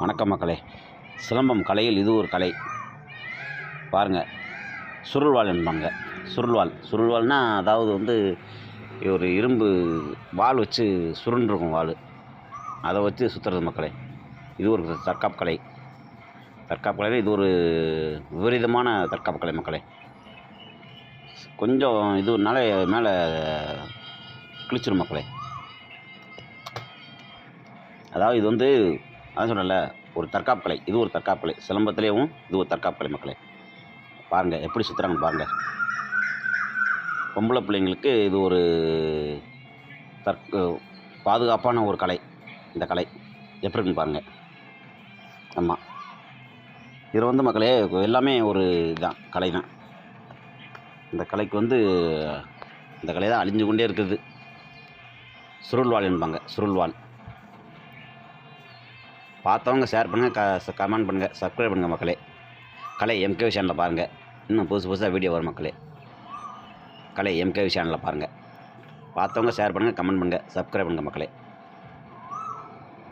வணக்கம் மக்களே. சிலம்பம் கலையில் இது ஒரு கலை. பாருங்கள் சுருள்வாள் என்பாங்க. சுருள்வாள். சுருள்வாள்னா அதாவது வந்து ஒரு இரும்பு வாள் வச்சு சுருண்டிருக்கும் வாள் அதை வச்சு சுற்றுறது மக்களே. இது ஒரு தற்காப்பு கலை. தற்காப்பு கலை இது ஒரு விபரீதமான தற்காப்பு கலை மக்களே. கொஞ்சம் இதுனால மேலே கிழிச்சிரும் மக்களே. அதாவது இது வந்து அதான் சொன்னல ஒரு தற்காப்பு கலை இது ஒரு தற்காப்பு கலை சிலம்பத்திலேயும் இது ஒரு தற்காப்பு கலை மக்களே. பாருங்கள் எப்படி சுற்றுறாங்கன்னு பாருங்கள் பொம்பளை பிள்ளைங்களுக்கு இது ஒரு தற்க பாதுகாப்பான ஒரு கலை. இந்த கலை எப்படி இருக்குன்னு பாருங்கள் ஆமாம் இது வந்து மக்களே எல்லாமே ஒரு இதுதான் கலை தான் இந்த கலைக்கு வந்து இந்த கலை தான் அழிஞ்சு கொண்டே இருக்குது. சுருள்வாள் என்பாங்க சுருள்வாள். பார்த்தவங்க ஷேர் பண்ணுங்கள் க கமெண்ட் பண்ணுங்கள் சப்ஸ்கிரைப் பண்ணுங்கள் மக்களே. கலை எம்கே சேனலில் பாருங்கள் இன்னும் புதுசு புதுசாக வீடியோ வரும் மக்களே. கலை எம்கே சேனலில் பாருங்கள் பார்த்தவங்க ஷேர் பண்ணுங்கள் கமெண்ட் பண்ணுங்கள் சப்ஸ்கிரைப் பண்ணுங்கள் மக்களே.